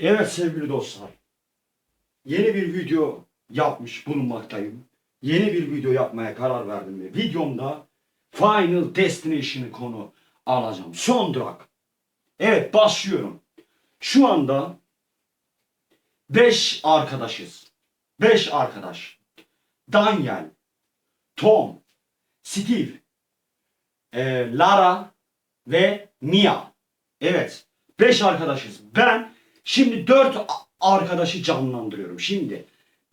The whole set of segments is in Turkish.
Evet sevgili dostlar. Yeni bir video yapmış bulunmaktayım. Yeni bir video yapmaya karar verdim ve videomda Final Destination'ı konu alacağım. Son durak. Evet başlıyorum. Şu anda 5 arkadaşız. 5 arkadaş. Daniel, Tom, Steve, e, Lara ve Mia. Evet. 5 arkadaşız. Ben şimdi 4 arkadaşı canlandırıyorum. Şimdi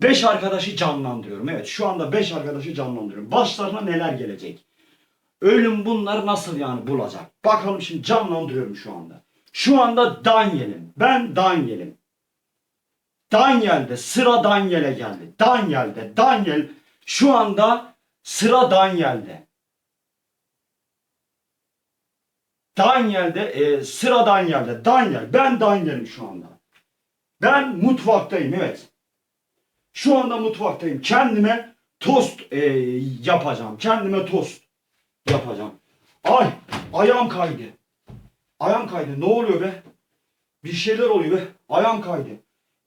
5 arkadaşı canlandırıyorum. Evet şu anda 5 arkadaşı canlandırıyorum. Başlarına neler gelecek? Ölüm bunları nasıl yani bulacak? Bakalım şimdi canlandırıyorum şu anda. Şu anda Daniel'im. Ben Daniel'im. Daniel'de sıra Daniel'e geldi. Daniel'de Daniel şu anda sıra Daniel'de. Daniel'de e, sıra Daniel'de. Daniel ben Daniel'im şu anda. Ben mutfaktayım evet. Şu anda mutfaktayım. Kendime tost e, yapacağım. Kendime tost yapacağım. Ay ayağım kaydı. Ayağım kaydı. Ne oluyor be? Bir şeyler oluyor be. Ayağım kaydı.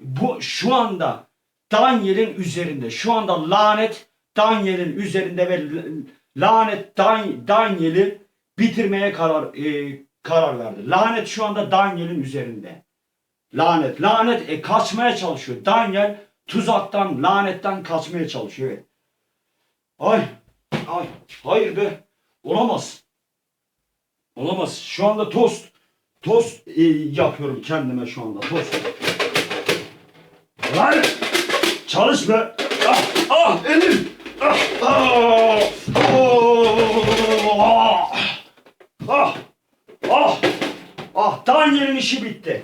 Bu şu anda Daniel'in üzerinde. Şu anda lanet Daniel'in üzerinde ve lanet Dan- Daniel'i bitirmeye karar e, karar verdi. Lanet şu anda Daniel'in üzerinde. Lanet, lanet e, kaçmaya çalışıyor. Daniel tuzaktan, lanetten kaçmaya çalışıyor. Evet. Ay, ay, hayır be. Olamaz. Olamaz. Şu anda tost, tost e, yapıyorum kendime şu anda. Tost. Lan! Çalış be. Ah, ah elim. Ah, ah, oh, ah, ah, ah. Daniel'in işi bitti.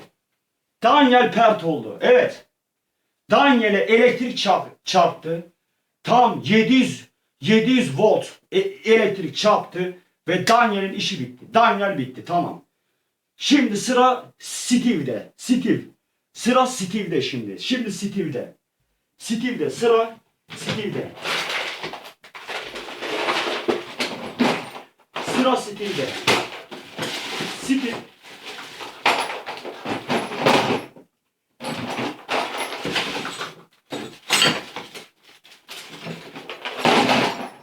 Daniel pert oldu. Evet. Daniel'e elektrik çarp- çarptı. Tam 700 700 volt e- elektrik çarptı ve Daniel'in işi bitti. Daniel bitti. Tamam. Şimdi sıra Steve'de. Steve. Sıra Steve'de şimdi. Şimdi Steve'de. Steve'de sıra Steve'de. Sıra Steve'de. Steve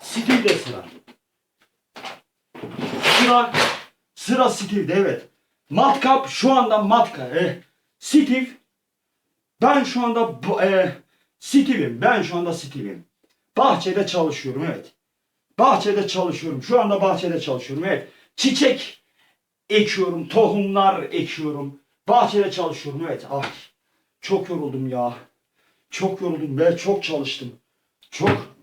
Steve'de sıra. Sıra sıra Steve'de evet. Matkap şu anda matka. E, Steve ben şu anda e, Steve'im. Ben şu anda Steve'im. Bahçede çalışıyorum evet. Bahçede çalışıyorum. Şu anda bahçede çalışıyorum evet. Çiçek ekiyorum. Tohumlar ekiyorum. Bahçede çalışıyorum evet. Ah çok yoruldum ya. Çok yoruldum ve çok çalıştım. Çok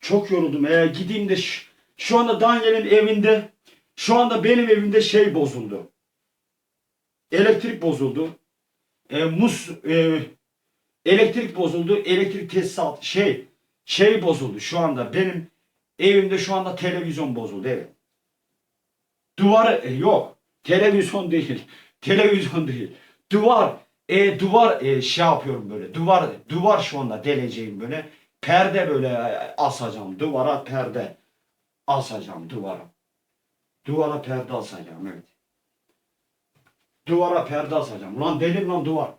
çok yoruldum. Ee, gideyim de şu, şu anda Daniel'in evinde şu anda benim evimde şey bozuldu. Elektrik bozuldu. Ee, mus e, elektrik bozuldu. Elektrik tesisat şey şey bozuldu şu anda. Benim evimde şu anda televizyon bozuldu. Evet. Duvar e, yok. Televizyon değil. Televizyon değil. Duvar e, duvar e, şey yapıyorum böyle. Duvar duvar şu anda deleceğim böyle. Perde böyle e, asacağım. Duvara perde asacağım duvara. Duvara perde asacağım evet. Duvara perde asacağım. Lan delim lan duvar.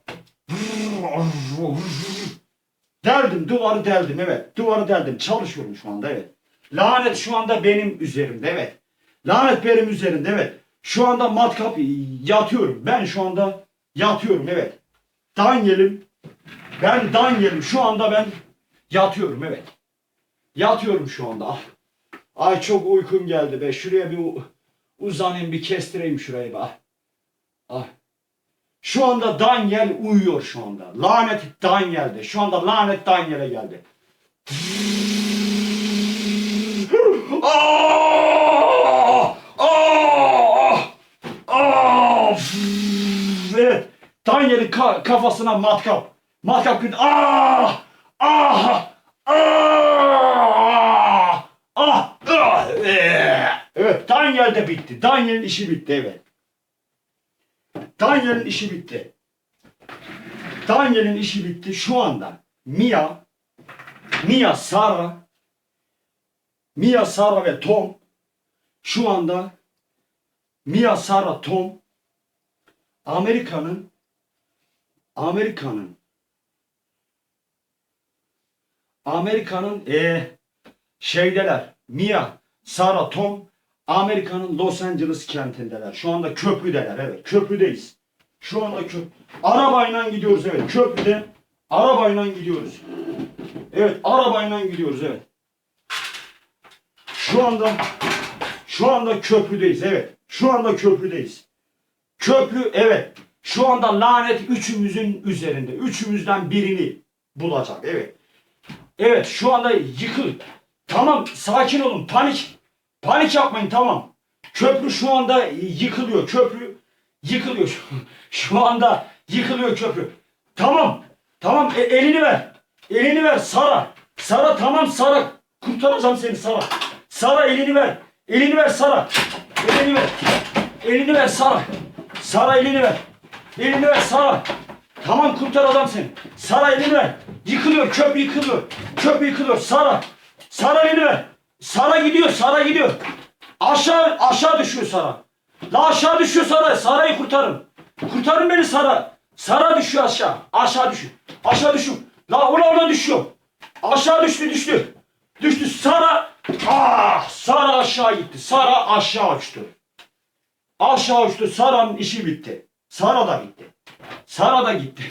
Deldim duvarı deldim evet. Duvarı deldim. Çalışıyorum şu anda evet. Lanet şu anda benim üzerimde evet. Lanet benim üzerimde evet. Şu anda matkap yatıyorum. Ben şu anda yatıyorum evet. Daniel'im. Ben Daniel'im. Şu anda ben yatıyorum evet. Yatıyorum şu anda. Ah. Ay çok uykum geldi be. Şuraya bir uzanayım bir kestireyim şurayı be. Ah. Ah. Şu anda Daniel uyuyor şu anda. Lanet Daniel'de. Şu anda lanet Daniel'e geldi. Aa! Daniel'in ka- kafasına matkap. Matkap. Aa! Ah! Ah! Ah! Ah! Ee! Evet, Daniel de bitti. Daniel'in işi bitti, evet. Daniel'in işi bitti. Daniel'in işi bitti şu anda. Mia, Mia, Sara, Mia, Sara ve Tom şu anda Mia, Sara, Tom Amerika'nın Amerika'nın Amerika'nın e, şeydeler. Mia, Sarah, Tom Amerika'nın Los Angeles kentindeler. Şu anda köprüdeler. Evet, köprüdeyiz. Şu anda köprü. Arabayla gidiyoruz evet. Köprüde arabayla gidiyoruz. Evet, arabayla gidiyoruz evet. Şu anda şu anda köprüdeyiz evet. Şu anda köprüdeyiz. Köprü evet. Şu anda lanet üçümüzün üzerinde. Üçümüzden birini bulacak evet. Evet şu anda yıkıl. Tamam sakin olun panik. Panik yapmayın tamam. Köprü şu anda yıkılıyor. Köprü yıkılıyor. Şu, anda yıkılıyor köprü. Tamam. Tamam e, elini ver. Elini ver Sara. Sara tamam Sara. Kurtaracağım seni Sara. Sara elini ver. Elini ver Sara. Elini ver. Elini ver Sara. Sara elini ver. Elini ver Sara. Tamam kurtaracağım seni. Sara elini ver. Yıkılıyor köprü yıkılıyor. Köprü yıkılıyor. Sara. Sara elini ver. Sara gidiyor. Sara gidiyor. Aşağı aşağı düşüyor Sara. La aşağı düşüyor Sara. Sara'yı kurtarın. Kurtarın beni Sara. Sara düşüyor aşağı. Aşağı düşüyor. Aşağı düşüyor. La ona ona düşüyor. Aşağı düştü düştü. Düştü Sara. Ah Sara aşağı gitti. Sara aşağı uçtu. Aşağı uçtu. Sara'nın işi bitti. Sara da gitti. Sara da gitti.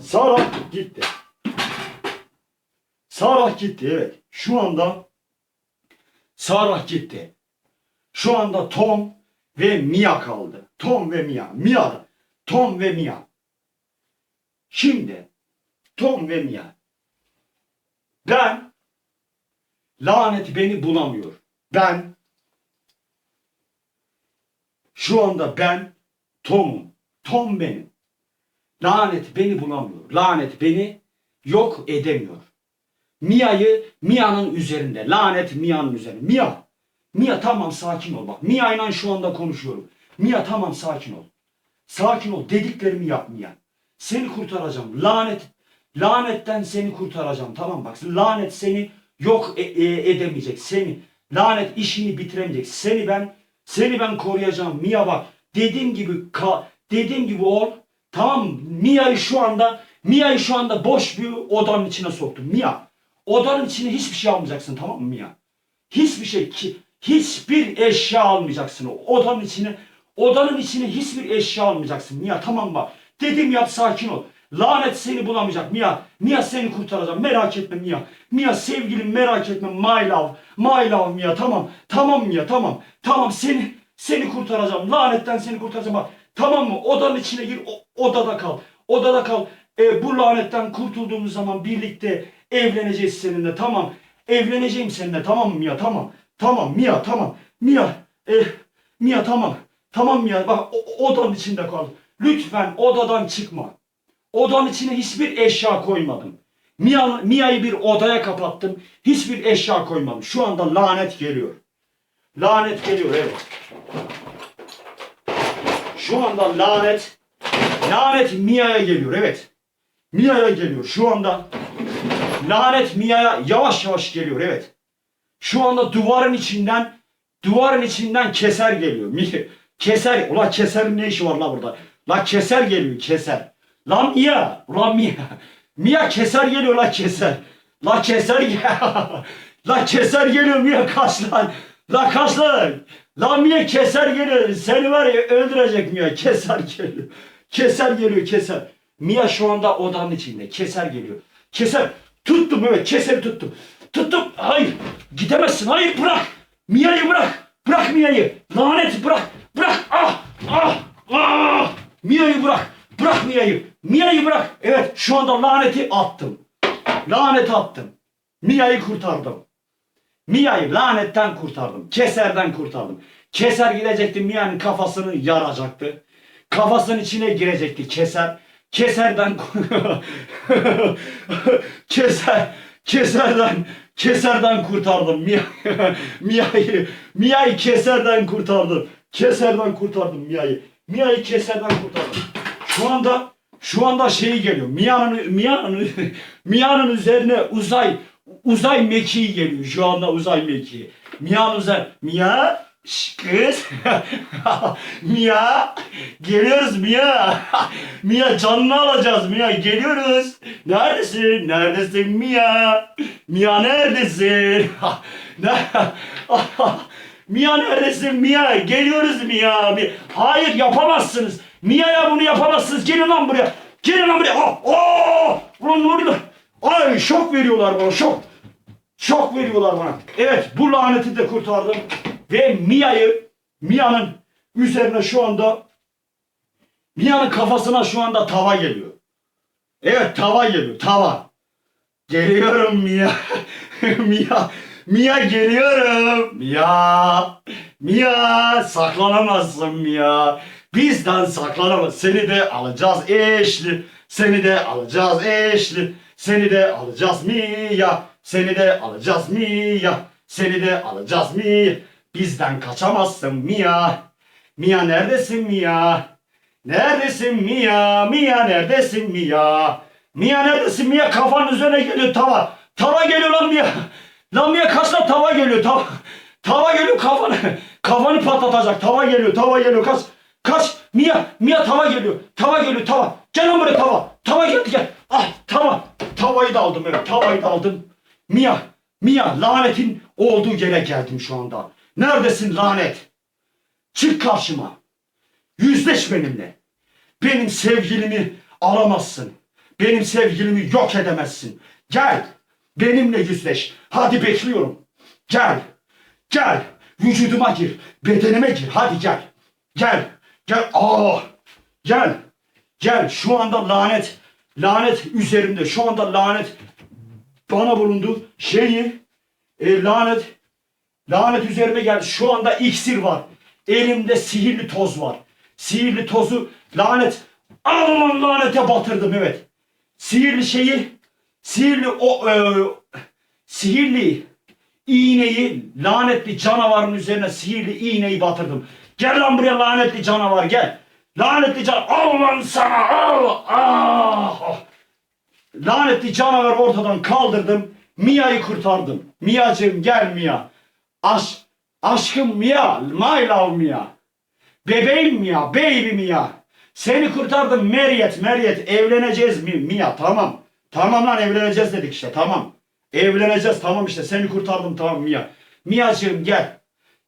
Sara gitti. Sara gitti evet. Şu anda Sara gitti. Şu anda Tom ve Mia kaldı. Tom ve Mia. Mia. Tom ve Mia. Şimdi Tom ve Mia. Ben lanet beni bulamıyor. Ben şu anda ben Tom'um. Tom benim. Lanet beni bulamıyor. Lanet beni yok edemiyor. Mia'yı Mia'nın üzerinde. Lanet Mia'nın üzerinde. Mia. Mia tamam sakin ol bak. Mia ile şu anda konuşuyorum. Mia tamam sakin ol. Sakin ol. Dediklerimi yap Mia. Seni kurtaracağım. Lanet lanetten seni kurtaracağım. Tamam bak. Lanet seni yok e- e- edemeyecek. Seni lanet işini bitiremeyecek. Seni ben seni ben koruyacağım. Mia bak. Dediğim gibi ka- dediğim gibi ol. Tamam? Mia'yı şu anda Mia'yı şu anda boş bir odanın içine soktum. Mia. Odanın içine hiçbir şey almayacaksın tamam mı Mia? Hiçbir şey ki hiçbir eşya almayacaksın. Odanın içine odanın içine hiçbir eşya almayacaksın. Mia tamam mı? Dedim yap sakin ol. Lanet seni bulamayacak Mia. Mia seni kurtaracağım. Merak etme Mia. Mia sevgilim merak etme. My love. My love Mia. Tamam. Tamam Mia tamam. Tamam seni seni kurtaracağım. Lanetten seni kurtaracağım. Bak, tamam mı? Odanın içine gir. o- odada kal. Odada kal. E, bu lanetten kurtulduğumuz zaman birlikte evleneceğiz seninle. Tamam. Evleneceğim seninle. Tamam mı Mia? Tamam. Tamam Mia tamam. Mia. E, Mia tamam. Tamam Mia. Bak o- odanın içinde kal. Lütfen odadan çıkma. Odanın içine hiçbir eşya koymadım. Mia, Mia'yı bir odaya kapattım. Hiçbir eşya koymadım. Şu anda lanet geliyor. Lanet geliyor evet. Şu anda lanet lanet Mia'ya geliyor evet. Mia'ya geliyor şu anda. Lanet Mia'ya yavaş yavaş geliyor evet. Şu anda duvarın içinden duvarın içinden keser geliyor. Keser. Ula keserin ne işi var la burada? La keser geliyor keser. Lan Mia. Ulan Mia. Mia keser geliyor la keser. La keser la keser geliyor Mia kaç lan. La kaç lan. La Mia keser geliyor. Seni var ya öldürecek Mia. Keser geliyor. Keser geliyor keser. Mia şu anda odanın içinde. Keser geliyor. Keser. Tuttum evet keseri tuttum. Tuttum. Hayır. Gidemezsin. Hayır bırak. Mia'yı bırak. Bırak Mia'yı. Lanet bırak. Bırak. Ah. Ah. Ah. Mia'yı bırak. Bırak Mia'yı. Mia'yı bırak. Evet şu anda laneti attım. Lanet attım. Mia'yı kurtardım. Mia'yı lanetten kurtardım. Keserden kurtardım. Keser gidecekti Mia'nın kafasını yaracaktı. Kafasının içine girecekti keser. Keserden keser keserden keserden kurtardım Mia Mia'yı Mia'yı keserden kurtardım. Keserden kurtardım Mia'yı. Mia'yı keserden kurtardım. Şu anda şu anda şey geliyor. Mia'nın Mia'nın Mia'nın üzerine uzay uzay mekiği geliyor. Şu anda uzay mekiği. Mia'nın üzerine Mia Şş, kız. Mia. Geliyoruz Mia. Mia canını alacağız Mia. Geliyoruz. Neredesin? Neredesin Mia? Mia neredesin? Ne? Mia neredesin Mia? Geliyoruz Mia. Mi- Hayır yapamazsınız. Mia'ya bunu yapamazsınız. Gelin lan buraya. Gelin lan buraya. Oh, oh! Ulan ne oluyor? Ay şok veriyorlar bana şok. Şok veriyorlar bana. Evet bu laneti de kurtardım. Ve Mia'yı, Mia'nın üzerine şu anda Mia'nın kafasına şu anda tava geliyor. Evet tava geliyor tava. Geliyorum Mia. Mia. Mia geliyorum. Mia. Mia saklanamazsın Mia. Bizden saklanamaz. Seni de alacağız eşli. Seni de alacağız eşli. Seni de alacağız Mia. Seni de alacağız Mia. Seni de alacağız Mia. Bizden kaçamazsın Mia. Mia neredesin Mia? Neredesin Mia? Mia neredesin Mia? Mia neredesin Mia? Kafanın üzerine geliyor tava. Tava geliyor lan Mia. Lan Mia kaç lan tava geliyor tava. Tava geliyor kafanı. Kafanı patlatacak. Tava geliyor tava geliyor kaç. Kaç. Mia. Mia tava geliyor. Tava geliyor tava. Gel lan buraya tava. Tava geldi gel. Da aldım evet tavayı da aldım. Mia. Mia lanetin olduğu yere geldim şu anda. Neredesin lanet? Çık karşıma. Yüzleş benimle. Benim sevgilimi alamazsın. Benim sevgilimi yok edemezsin. Gel. Benimle yüzleş. Hadi bekliyorum. Gel. Gel. Vücuduma gir. Bedenime gir. Hadi gel. Gel. Gel. Aa. Gel. Gel. Şu anda lanet. Lanet üzerimde. Şu anda lanet bana bulundu. Şeyi e, lanet Lanet üzerime geldi. Şu anda iksir var. Elimde sihirli toz var. Sihirli tozu lanet. Aman lanete batırdım evet. Sihirli şeyi, sihirli o e, sihirli iğneyi lanetli canavarın üzerine sihirli iğneyi batırdım. Gel lan buraya lanetli canavar gel. Lanetli canavar al lan sana al. Ah. Lanetli canavar ortadan kaldırdım. Mia'yı kurtardım. Mia'cığım gel Mia. Aş, aşkım Mia. My love Mia. Bebeğim Mia. Baby Mia. Seni kurtardım Meryet. Meryet evleneceğiz mi Mia? Tamam. Tamam lan evleneceğiz dedik işte tamam. Evleneceğiz tamam işte seni kurtardım tamam Mia. Mia'cığım gel.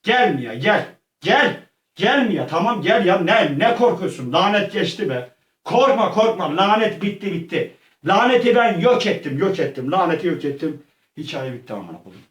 Gel Mia gel. Gel. Gel Mia tamam gel ya ne ne korkuyorsun lanet geçti be. Korkma korkma lanet bitti bitti. Laneti ben yok ettim yok ettim laneti yok ettim. Hikaye bitti amına koyayım.